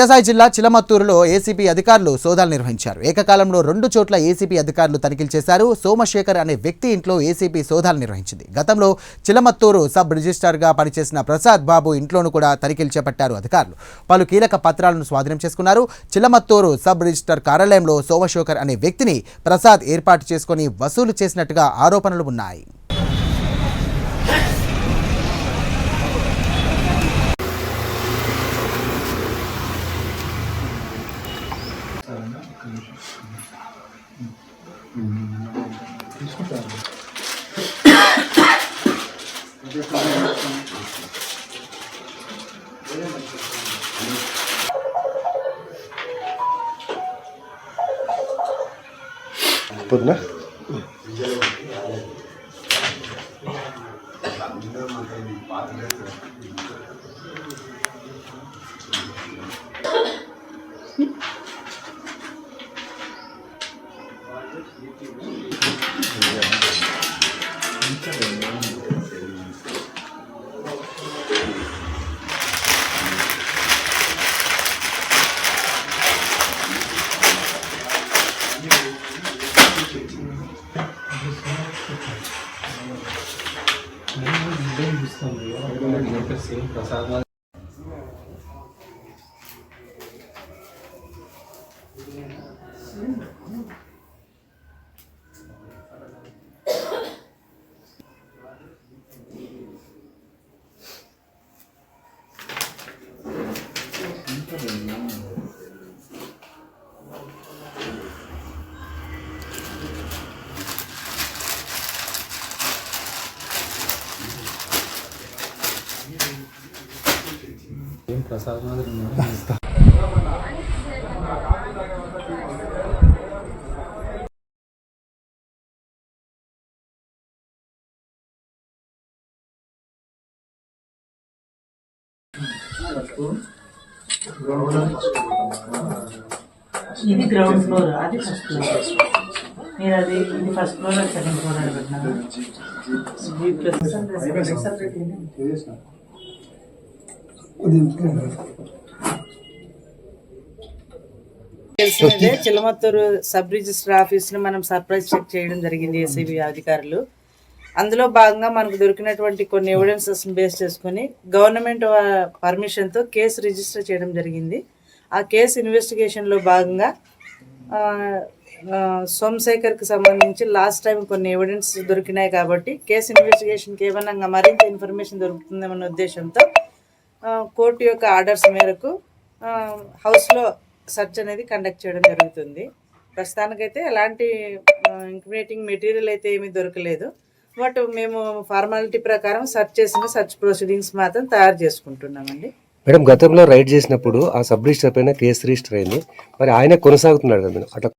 సత్యసాయి జిల్లా చిలమత్తూరులో ఏసీపీ అధికారులు సోదాలు నిర్వహించారు. ఏకకాలంలో రెండు చోట్ల ఏసీపీ అధికారులు తనిఖీలు చేశారు. సోమశేఖర్ అనే వ్యక్తి ఇంట్లో ఏసీపీ సోదాలు నిర్వహించింది. గతంలో చిలమత్తూరు సబ్ రిజిస్టార్గా పనిచేసిన ప్రసాద్ బాబు ఇంట్లోనూ కూడా తనిఖీలు చేపట్టారు అధికారులు. పలు కీలక పత్రాలను స్వాధీనం చేసుకున్నారు. చిలమత్తూరు సబ్ రిజిస్టార్ కార్యాలయంలో సోమశేఖర్ అనే వ్యక్తిని ప్రసాద్ ఏర్పాటు చేసుకుని వసూలు చేసినట్టుగా ఆరోపణలు ఉన్నాయి. పొద్దున ప్రసాదం ఏం ప్రసాద్ మాదిరి. ఇది గ్రౌండ్ ఫ్లోర్ అది ఫస్ట్ ఫ్లోర్ మీరు అది ఇది ఫస్ట్ ఫ్లోర్ సెకండ్ ఫ్లోర్ అని చిలమత్తూరు సబ్ రిజిస్టర్ ఆఫీస్ని మనం సర్ప్రైజ్ చెక్ చేయడం జరిగింది ఏసీబీ అధికారులు. అందులో భాగంగా మనకు దొరికినటువంటి కొన్ని ఎవిడెన్సెస్ బేస్ చేసుకుని గవర్నమెంట్ పర్మిషన్తో కేసు రిజిస్టర్ చేయడం జరిగింది. ఆ కేసు ఇన్వెస్టిగేషన్లో భాగంగా ఆ, ఆ, సోమశేఖర్కి సంబంధించి లాస్ట్ టైం కొన్ని ఎవిడెన్స్ దొరికినాయి కాబట్టి కేసు ఇన్వెస్టిగేషన్కి ఏమన్నా మరింత ఇన్ఫర్మేషన్ దొరుకుతుందనే ఉద్దేశంతో కోర్టు యొక్క ఆర్డర్స్ మేరకు హౌస్లో సెర్చ్ అనేది కండక్ట్ చేయడం జరుగుతుంది. ప్రస్తుతానికైతే ఎలాంటి ఇంక్రిమేటింగ్ మెటీరియల్ అయితే ఏమీ దొరకలేదు. బట్ మేము ఫార్మాలిటీ ప్రకారం సెర్చ్ చేసిన సెర్చ్ ప్రొసీడింగ్స్ మాత్రం తయారు చేసుకుంటున్నామండి. మేడం గతంలో రైడ్ చేసినప్పుడు ఆ సబ్ రిజిస్టర్ పైన కేసు రిజిస్టర్ అయింది. మరి ఆయన కొనసాగుతున్నాడు కదా అట్లా